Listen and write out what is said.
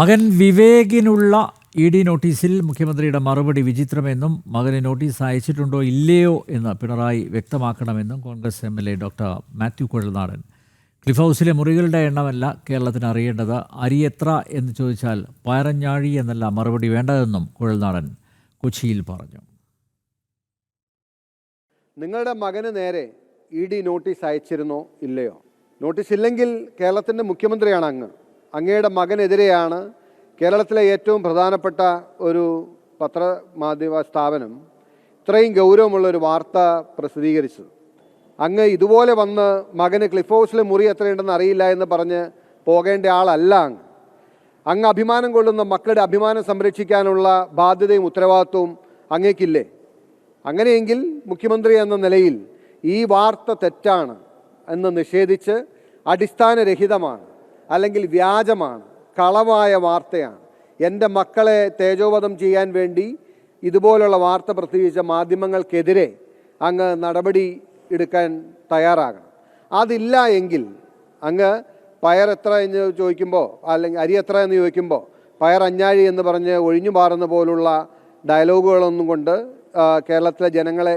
മകൻ വിവേകിനുള്ള E D നോട്ടീസിൽ മുഖ്യമന്ത്രിയുടെ മറുപടി വിചിത്രമെന്നും മകന് നോട്ടീസ് അയച്ചിട്ടുണ്ടോ ഇല്ലയോ എന്ന് Pinarayi വ്യക്തമാക്കണമെന്നും Congress M L A doctor Mathew Kuzhalnadan. Cliff ഹൗസിലെ മുറികളുടെ എണ്ണമല്ല കേരളത്തിന് അറിയേണ്ടത്. അരി എത്ര എന്ന് ചോദിച്ചാൽ പയറഞ്ഞാഴി എന്നല്ല മറുപടി വേണ്ടതെന്നും കുഴൽനാടൻ കൊച്ചിയിൽ പറഞ്ഞു. നിങ്ങളുടെ മകന് നേരെ ഇ ഡി നോട്ടീസ് അയച്ചിരുന്നോ ഇല്ലയോ? നോട്ടീസ് ഇല്ലെങ്കിൽ കേരളത്തിന്റെ മുഖ്യമന്ത്രിയാണ് അങ്ങ്. അങ്ങയുടെ മകനെതിരെയാണ് കേരളത്തിലെ ഏറ്റവും പ്രധാനപ്പെട്ട ഒരു പത്രമാധ്യമ സ്ഥാപനം ഇത്രയും ഗൗരവമുള്ള ഒരു വാർത്ത പ്രസിദ്ധീകരിച്ചത്. അങ്ങ് ഇതുപോലെ വന്ന് മകന് ക്ലിഫ് ഹൗസിലെ മുറി എത്രയുണ്ടെന്ന് അറിയില്ല എന്ന് പറഞ്ഞ് പോകേണ്ട ആളല്ല അങ്ങ്. അങ്ങ് അഭിമാനം കൊള്ളുന്ന മക്കളുടെ അഭിമാനം സംരക്ഷിക്കാനുള്ള ബാധ്യതയും ഉത്തരവാദിത്വവും അങ്ങേക്കില്ലേ? അങ്ങനെയെങ്കിൽ മുഖ്യമന്ത്രി എന്ന നിലയിൽ ഈ വാർത്ത തെറ്റാണ് എന്ന് നിഷേധിച്ച് അടിസ്ഥാനരഹിതമാണ്. അല്ലെങ്കിൽ വ്യാജമാണ് കളവായ വാർത്തയാണ്. എന്റെ മക്കളെ തേജോവധം ചെയ്യാൻ വേണ്ടി ഇതുപോലുള്ള വാർത്ത പ്രസിദ്ധീകരിച്ച മാധ്യമങ്ങൾക്കെതിരെ അങ്ങ് നടപടി എടുക്കാൻ തയ്യാറാകണം. അതില്ല എങ്കിൽ അങ്ങ് പയർ എത്ര എന്ന് ചോദിക്കുമ്പോൾ അല്ലെങ്കിൽ അരി എത്ര എന്ന് ചോദിക്കുമ്പോൾ പയർ അഞ്ഞാഴി എന്ന് പറഞ്ഞ് ഒഴിഞ്ഞു മാറുന്ന പോലുള്ള ഡയലോഗുകളൊന്നും കൊണ്ട് കേരളത്തിലെ ജനങ്ങളെ